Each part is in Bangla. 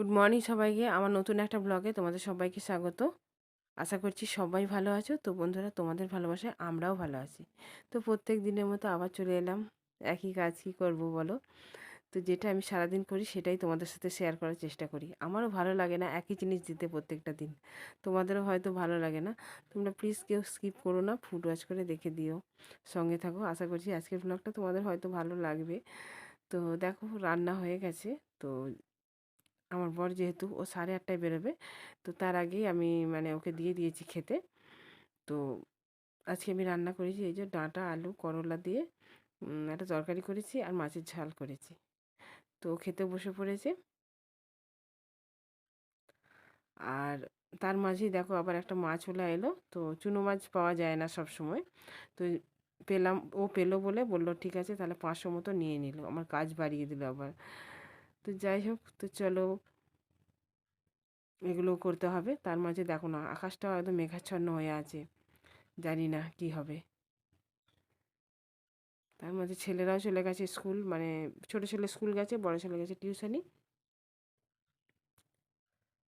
গুড মর্নিং সবাইকে। আমার নতুন একটা ব্লগে তোমাদের সবাইকে স্বাগত। আশা করছি সবাই ভালো আছো। তো বন্ধুরা, তোমাদের ভালোবাসায় আমরাও ভালো আছি। তো প্রত্যেক দিনের মতো আবার চলে এলাম। একই কাজ কী করব বলো? তো যেটা আমি সারাদিন করি সেটাই তোমাদের সাথে শেয়ার করার চেষ্টা করি। আমারও ভালো লাগে না একই জিনিস দিতে প্রত্যেকটা দিন। তোমাদেরও হয়তো ভালো লাগে না। তোমরা প্লিজ কেউ স্কিপ করো না ফুড ওয়াচ করে দেখে দিও। সঙ্গে থাকো। আশা করছি আজকের ব্লগটা তোমাদের হয়তো ভালো লাগবে। তো দেখো, রান্না হয়ে গেছে। তো আমার বর যেহেতু, ও সাড়ে আটটায় বেরোবে। তো তার আগেই আমি মানে ওকে দিয়ে দিয়েছি খেতে। তো আজকে আমি রান্না করেছি, এই যে ডাঁটা, আলু, করলা দিয়ে একটা তরকারি করেছি আর মাছের ঝাল করেছি। তো খেতে বসে পড়েছে। আর তার মাঝেই দেখো আবার একটা মাছ ওলা এলো। তো চুনো মাছ পাওয়া যায় না সব সময় তো পেলাম, ও পেল বলে বলল, ঠিক আছে, তাহলে পাঁচশো মতো নিয়ে নিল। আমার কাজ বাড়িয়ে দিল আবার। তো যাই হোক, তো চলো এগুলো করতে হবে। তার মাঝে দেখো না, আকাশটাও একদম মেঘাচ্ছন্ন হয়ে আছে। জানি না কি হবে। তার মধ্যে ছেলেরাও চলে গেছে স্কুল মানে ছোটো ছেলে স্কুল গেছে, বড় ছেলে গেছে টিউশনি।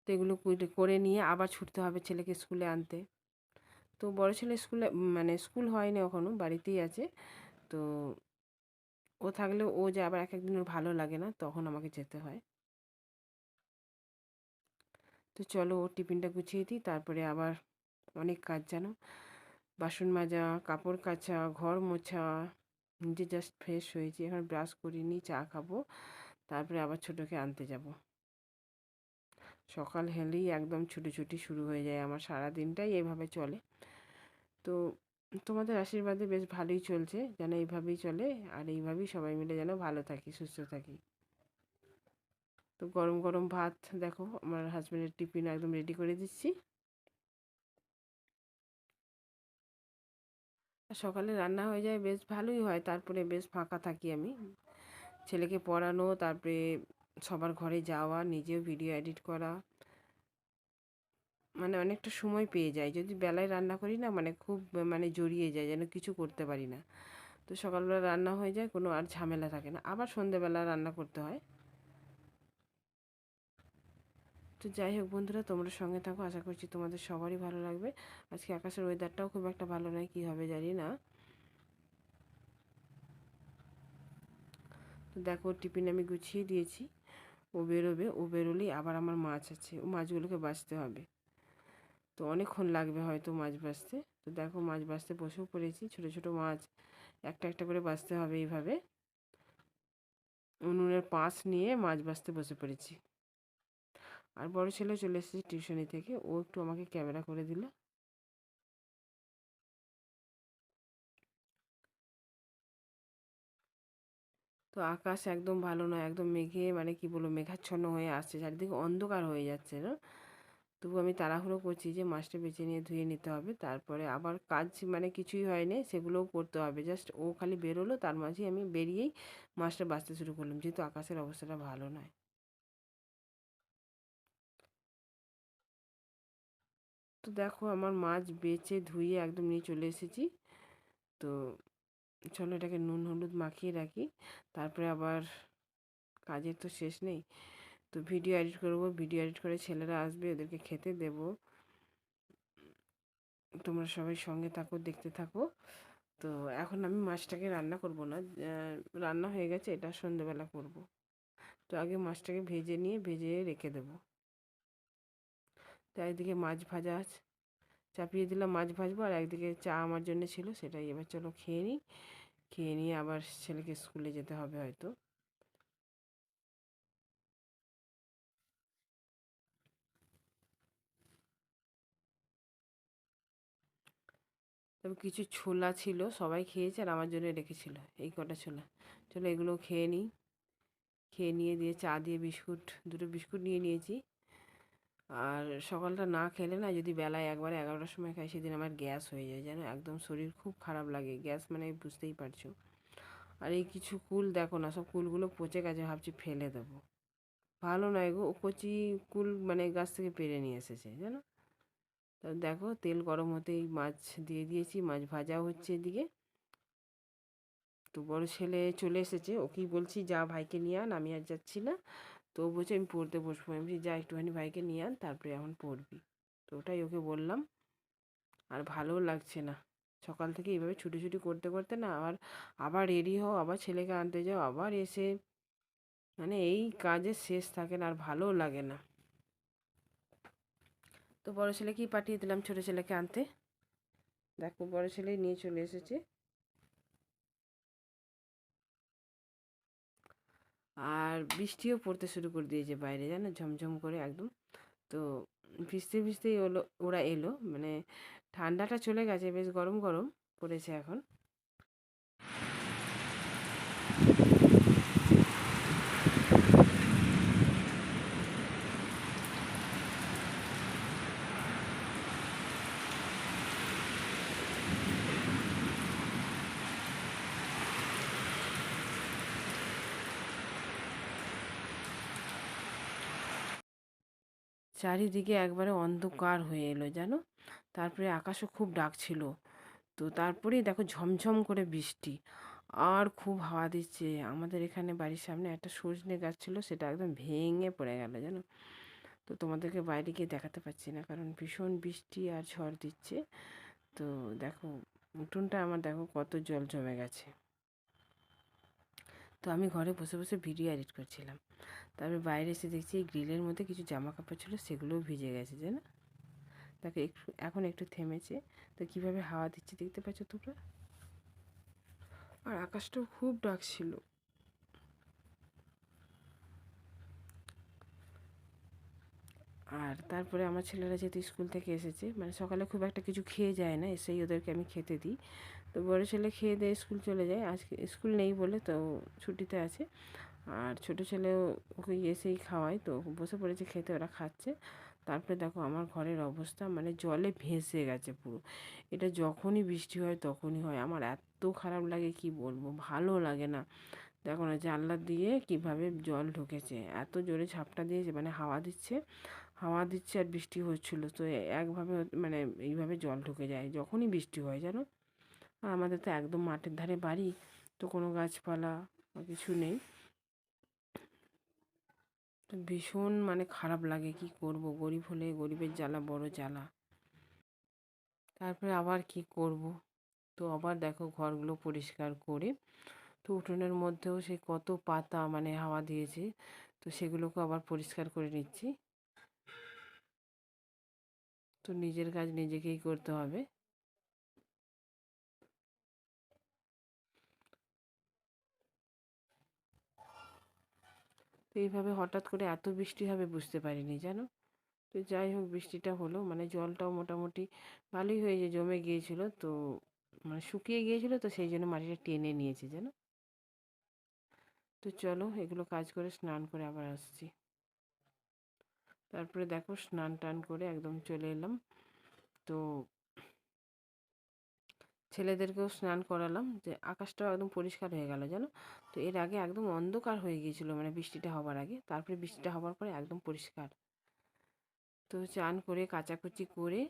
তো এগুলো করে নিয়ে আবার ছুটতে হবে ছেলেকে স্কুলে আনতে। তো বড় ছেলে স্কুলে মানে স্কুল হয়নি এখনও বাড়িতেই আছে। তো ও থাকলে ও যে আবার এক একদিন ওর ভালো লাগে না, তখন আমাকে যেতে হয়। তো চলো ওর টিফিনটা গুছিয়ে দিই, তারপরে আবার অনেক কাজ জানো? বাসন মাজা, কাপড় কাচা, ঘর মোছা, নিজে জাস্ট ফ্রেশ হয়েছি এখন ব্রাশ করিনি, চা খাব, তারপরে আবার ছোটোকে আনতে যাব। সকাল হেলেই একদম ছুটি ছুটি শুরু হয়ে যায় আমার সারা দিনটাই এভাবে চলে। তো তোমাদের আশীর্বাদে বেশ ভালোই চলছে, যেন এইভাবেই চলে, আর এইভাবেই সবাই মিলে যেন ভালো থাকি, সুস্থ থাকি। তো গরম গরম ভাত, দেখো, আমার হাজব্যান্ডের টিফিন একদম রেডি করে দিচ্ছি। সকালে রান্না হয়ে যায় বেশ ভালোই হয়, তারপরে বেশ ফাঁকা থাকি আমি। ছেলেকে পড়ানো, তারপরে সবার ঘরে যাওয়া, নিজেও ভিডিও এডিট করা। মানে অনেকটা সময় পেয়ে যায়। যদি বেলায় রান্না করি না মানে খুব মানে জড়িয়ে যায়, যেন কিছু করতে পারি না। তো সকালবেলা রান্না হয়ে যায়, কোনো আর ঝামেলা থাকে না। আবার সন্ধেবেলা রান্না করতে হয়। তো যাই হোক বন্ধুরা, তোমরা সঙ্গে থাকো। আশা করছি তোমাদের সবারই ভালো লাগবে। আজকে আকাশের ওয়েদারটাও খুব একটা ভালো নয়, কী হবে জানি না। তো দেখো, টিফিন আমি গুছিয়ে দিয়েছি। ও বেরোবে, ও বেরোলেই আবার আমার মাছ আছে। ও মাছগুলোকে বাঁচতে হবে। তো অনেকক্ষণ লাগবে হয়তো মাছ বাঁচতে তো দেখো মাছ বাঁচতে বসেও পড়েছি, ছোট ছোট মাছ, একটা একটা করে বাঁচতে হবে এইভাবে। উনুনের পাঁচ নিয়ে মাছ বাঁচতে বসে পড়েছি। আর বড় ছেলে চলে এসেছে টিউশনি থেকে, ও একটু আমাকে ক্যামেরা করে দিল। তো আকাশ একদম ভালো নয়, একদম মেঘে মানে কি বলব, মেঘাচ্ছন্ন হয়ে আসছে, চারিদিকে অন্ধকার হয়ে যাচ্ছে, না? তবু আমি তাড়াহুড়ো করছি যে মাছটা বেছে নিয়ে ধুয়ে নিতে হবে। তারপরে আবার কাজ মানে কিছুই হয়নি, সেগুলোও করতে হবে। জাস্ট ও খালি বেরোলো, তার মাঝেই আমি বেরিয়েই মাছটা বাঁচতে শুরু করলাম। যেহেতু আকাশের অবস্থাটা ভালো নয়। তো দেখো আমার মাছ বেছে ধুয়ে একদম নিয়ে চলে এসেছি। তো চলো এটাকে নুন, হলুদ মাখিয়ে রাখি। তারপরে আবার কাজের তো শেষ নেই। তো ভিডিও এডিট করব ভিডিও এডিট করে ছেলেরা আসবে, ওদেরকে খেতে দেব। তোমরা সবাই সঙ্গে থাকো, দেখতে থাকো। তো এখন আমি মাছটাকে রান্না করব না রান্না হয়ে গেছে, এটা সন্ধ্যেবেলা করব। তো আগে মাছটাকে ভেজে নিয়ে, ভেজে রেখে দেবো। তো একদিকে মাছ ভাজা আছে, চাপিয়ে দিলাম মাছ ভাজবো, আর একদিকে চা আমার জন্য ছিল, সেটাই এবার চলো খেয়ে নিই। খেয়ে নিয়ে আবার ছেলেকে স্কুলে যেতে হবে হয়তো। তবে কিছু ছোলা ছিল, সবাই খেয়েছে আর আমার জন্য রেখেছিল এই কটা ছোলা। চলো এগুলো খেয়ে নিই। খেয়ে নিয়ে দিয়ে চা দিয়ে বিস্কুট, দুটো বিস্কুট নিয়ে নিয়েছি। আর সকালটা না খেলে না যদি বেলায় একবারে এগারোটার সময় খাই, সেদিন আমার গ্যাস হয়ে যায় যেন একদম শরীর খুব খারাপ লাগে। গ্যাস মানে বুঝতেই পারছ। আর এই কিছু কুল দেখো না, সব কুলগুলো পচে গেছে, ভাবছি ফেলে দেবো। ভালো নয় গো কচি কুল মানে গাছ থেকে পেরে নিয়ে এসেছে, জানো? তা দেখো তেল গরম হতেই মাছ দিয়ে দিয়েছি, মাছ ভাজা হচ্ছে এদিকে। তো বড় ছেলে চলে এসেছে, ওকেই বলছি, যা ভাইকে নিয়ে আন, আমি আর যাচ্ছি না। তো বলছে, আমি পড়তে বসবো। আমি বলছি, যা, একটুখানি ভাইকে নিয়ে আন, তারপরে এখন পড়বি। তো ওটাই ওকে বললাম। আর ভালোও লাগছে না। সকাল থেকে এইভাবে ছুটি করতে করতে না আবার আবার রেডি হও, আবার ছেলেকে আনতে যাও, আবার এসে মানে এই কাজের শেষ থাকে না, আর ভালোও লাগে না। তো বড় ছেলেকেই পাঠিয়ে দিলাম ছোটো ছেলেকে আনতে। দেখো বড় ছেলে নিয়ে চলে এসেছে। আর বৃষ্টিও পড়তে শুরু করে দিয়েছে বাইরে, জানো? ঝমঝম করে একদম। তো ভিজতে ভিজতেই ওলো, ওরা এলো। মানে ঠান্ডাটা চলে গেছে, বেশ গরম গরম পড়েছে এখন। চারিদিকে একবারে অন্ধকার হয়ে এলো জানো? তারপরে আকাশও খুব ডাকছিল তো তারপরেই দেখো ঝমঝম করে বৃষ্টি। আর খুব হাওয়া দিচ্ছে। আমাদের এখানে বাড়ির সামনে একটা সজনে গাছ ছিল, সেটা একদম ভেঙে পড়ে গেল জানো? তো তোমাদেরকে বাইরে গিয়ে দেখাতে পাচ্ছি না, কারণ ভীষণ বৃষ্টি আর ঝড় দিচ্ছে। তো দেখো, উঠোনটা আমার দেখো কত জল জমে গেছে। তো আমি ঘরে বসে বসে ভিডিও এডিট করছিলাম। তারপরে বাইরে এসে দেখছি এই গ্রিলের মধ্যে কিছু জামা কাপড় ছিল, সেগুলোও ভিজে গেছে, জানো? তাকে একটু, এখন একটু থেমেছে। তো কীভাবে হাওয়া দিচ্ছে দেখতে পাচ্ছ তোমরা? আর আকাশটাও খুব ডাক ছিল। আর তারপরে আমার ছেলেরা যেহেতু স্কুল থেকে এসেছে মানে সকালে খুব একটা কিছু খেয়ে যায় না, এসেই ওদেরকে আমি খেতে দিই। তো বড়ো ছেলে খেয়ে দিয়ে স্কুল চলে যায়। আজকে স্কুল নেই বলে তো ছুটিতে আছে। আর ছোটো ছেলেও ওকে এসেই খাওয়াই তো বসে পড়েছে খেতে, ওরা খাচ্ছে। তারপরে দেখো আমার ঘরের অবস্থা মানে জলে ভেসে গেছে পুরো। এটা যখনই বৃষ্টি হয় তখনই হয়। আমার এত খারাপ লাগে, কি বলব? ভালো লাগে না। দেখো না, জানলা দিয়ে কীভাবে জল ঢুকেছে। এত জোরে ঝাপটা দিয়েছে মানে হাওয়া দিচ্ছে হাওয়া দিচ্ছে আর বৃষ্টি হচ্ছিল। তো একভাবে মানে এইভাবে জল ঢুকে যায়, যখনই বৃষ্টি হয় জানো? আর আমাদের তো একদম মাঠের ধারে বাড়ি, তো কোনো গাছপালা কিছু নেই। তো ভীষণ মানে খারাপ লাগে, কি করব? গরিব হলে গরিবের জ্বালা, বড় জ্বালা। তারপরে আবার কি করব? তো আবার দেখো ঘরগুলো পরিষ্কার করে, তো উঠোনের মধ্যেও সে কত পাতা মানে হাওয়া দিয়েছে, তো সেগুলোকে আবার পরিষ্কার করে নিচ্ছি। তো নিজের কাজ নিজেকেই করতে হবে। তো এইভাবে হঠাৎ করে এত বৃষ্টি হবে বুঝতে পারিনি, জানো? তো যাই হোক, বৃষ্টিটা হলো মানে জলটাও মোটামুটি ভালোই হয়েছে জমে গিয়েছিল, তো মানে শুকিয়ে গিয়েছিল তো সেই জন্য মাটিটা টেনে নিয়েছে, জানো? তো চলো, এগুলো কাজ করে স্নান করে আবার আসছি। তারপরে দেখো স্নান টান করে একদম চলে এলাম। তো ছেলেদেরকেও স্নান করালাম, যে আকাশটাও একদম পরিষ্কার হয়ে গেল জানো? তো এর আগে একদম অন্ধকার হয়ে গিয়েছিল মানে বৃষ্টিটা হবার আগে। তারপরে বৃষ্টিটা হবার পরে একদম পরিষ্কার। তো চান করে, কাচাকুচি করে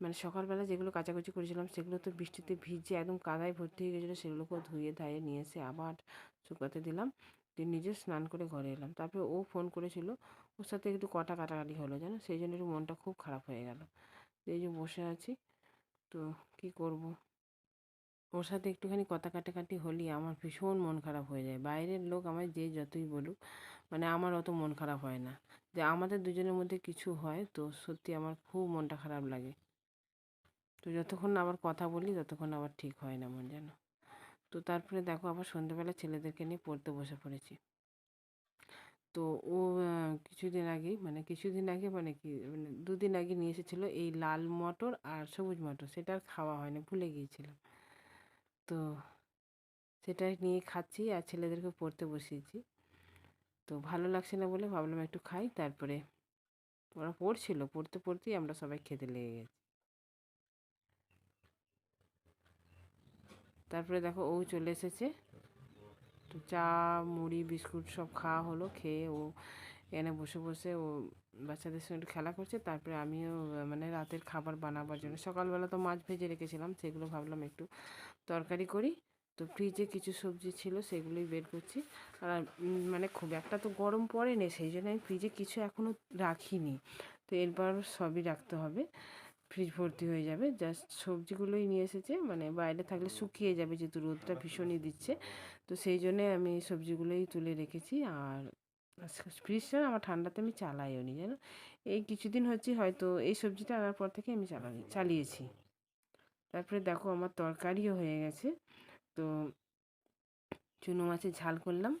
মানে সকালবেলা যেগুলো কাচাকুচি করেছিলাম, সেগুলো তো বৃষ্টিতে ভিজে একদম কাদায় ভর্তি হয়ে গেছিল সেগুলোকেও ধুয়ে ধায়ে নিয়ে এসে আবার শুকাতে দিলাম। দিয়ে নিজে স্নান করে ঘরে এলাম। তারপরে ও ফোন করেছিল, ওর সাথে একটু কটা কাটাকাটি হলো জানো? সেই জন্য একটু মনটা খুব খারাপ হয়ে গেল। এই যে বসে আছি, তো কি করব? ওর সাথে একটুখানি কথা কাটাকাটি হলেই আমার ভীষণ মন খারাপ হয়ে যায়। বাইরের লোক আমার যে যতই বলুক মানে আমার অত মন খারাপ হয় না। যে আমাদের দুজনের মধ্যে কিছু হয় তো সত্যি আমার খুব মনটা খারাপ লাগে। তো যতক্ষণ আবার কথা বলি, ততক্ষণ আবার ঠিক হয় না মন যেন। তো তারপরে দেখো আবার সন্ধ্যেবেলা ছেলেদেরকে নিয়ে পড়তে বসে পড়েছি। তো ও কিছুদিন আগেই মানে কিছুদিন আগে মানে কি মানে দুদিন আগে নিয়ে এসেছিল এই লাল মটর আর সবুজ মটর। সেটা আর খাওয়া হয়নি, ভুলে গিয়েছিলাম। তো সেটাই নিয়ে খাচ্ছি আর ছেলেদেরকে পড়তে বসিয়েছি। তো ভালো লাগছে না বলে ভাবলাম একটু খাই, তারপরে ওরা পড়ছিল, পড়তে পড়তেই আমরা সবাই খেতে লেগে গেছি। তারপরে দেখো ও চলে এসেছে। তো চা, মুড়ি, বিস্কুট সব খাওয়া হলো, খেয়ে ও এখানে বসে বসে ও বাচ্চাদের সঙ্গে একটু খেলা করছে। তারপরে আমিও মানে রাতের খাবার বানাবার জন্য। সকালবেলা তো মাছ ভেজে রেখেছিলাম সেগুলো ভাবলাম একটু তরকারি করি। তো ফ্রিজে কিছু সবজি ছিল সেগুলোই বের করছি। আর মানে খুব একটা তো গরম পড়েনি সেই জন্য আমি ফ্রিজে কিছু এখনও রাখিনি। তো এরপর সবই রাখতে হবে। ফ্রিজ ভর্তি হয়ে যাবে। জাস্ট সবজিগুলোই নিয়ে এসেছে মানে বাইরে থাকলে শুকিয়ে যাবে যেহেতু রোদটা ভীষণই দিচ্ছে। তো সেই জন্যে আমি সবজিগুলোই তুলে রেখেছি। আর ফ্রিজটা আমার ঠান্ডাতে আমি চালাইও নি জানো? এই কিছুদিন হচ্ছে হয়তো এই সবজিটা আনার পর থেকে আমি চালাই, চালিয়েছি। তারপরে দেখো আমার তরকারিও হয়ে গেছে। তো চুনো মাছের ঝাল করলাম।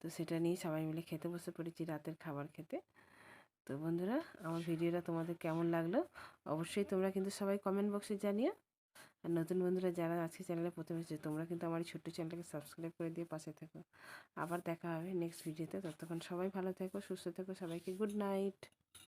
তো সেটা নিয়ে সবাই মিলে খেতে বসে পড়েছি রাতের খাবার খেতে। তো বন্ধুরা, আমার ভিডিওটা তোমাদের কেমন লাগল? অবশ্যই তোমরা কিন্তু সবাই কমেন্ট বক্সে জানিও। আর নতুন বন্ধুরা যারা আজকে চ্যানেলে প্রথমে এসেছে, তোমরা কিন্তু আমার এই ছোট্ট চ্যানেলটাকে সাবস্ক্রাইব করে দিয়ে পাশে থেকো। আবার দেখা হবে নেক্সট ভিডিওতে ততক্ষণ সবাই ভালো থেকো, সুস্থ থেকো, সবাইকে গুড নাইট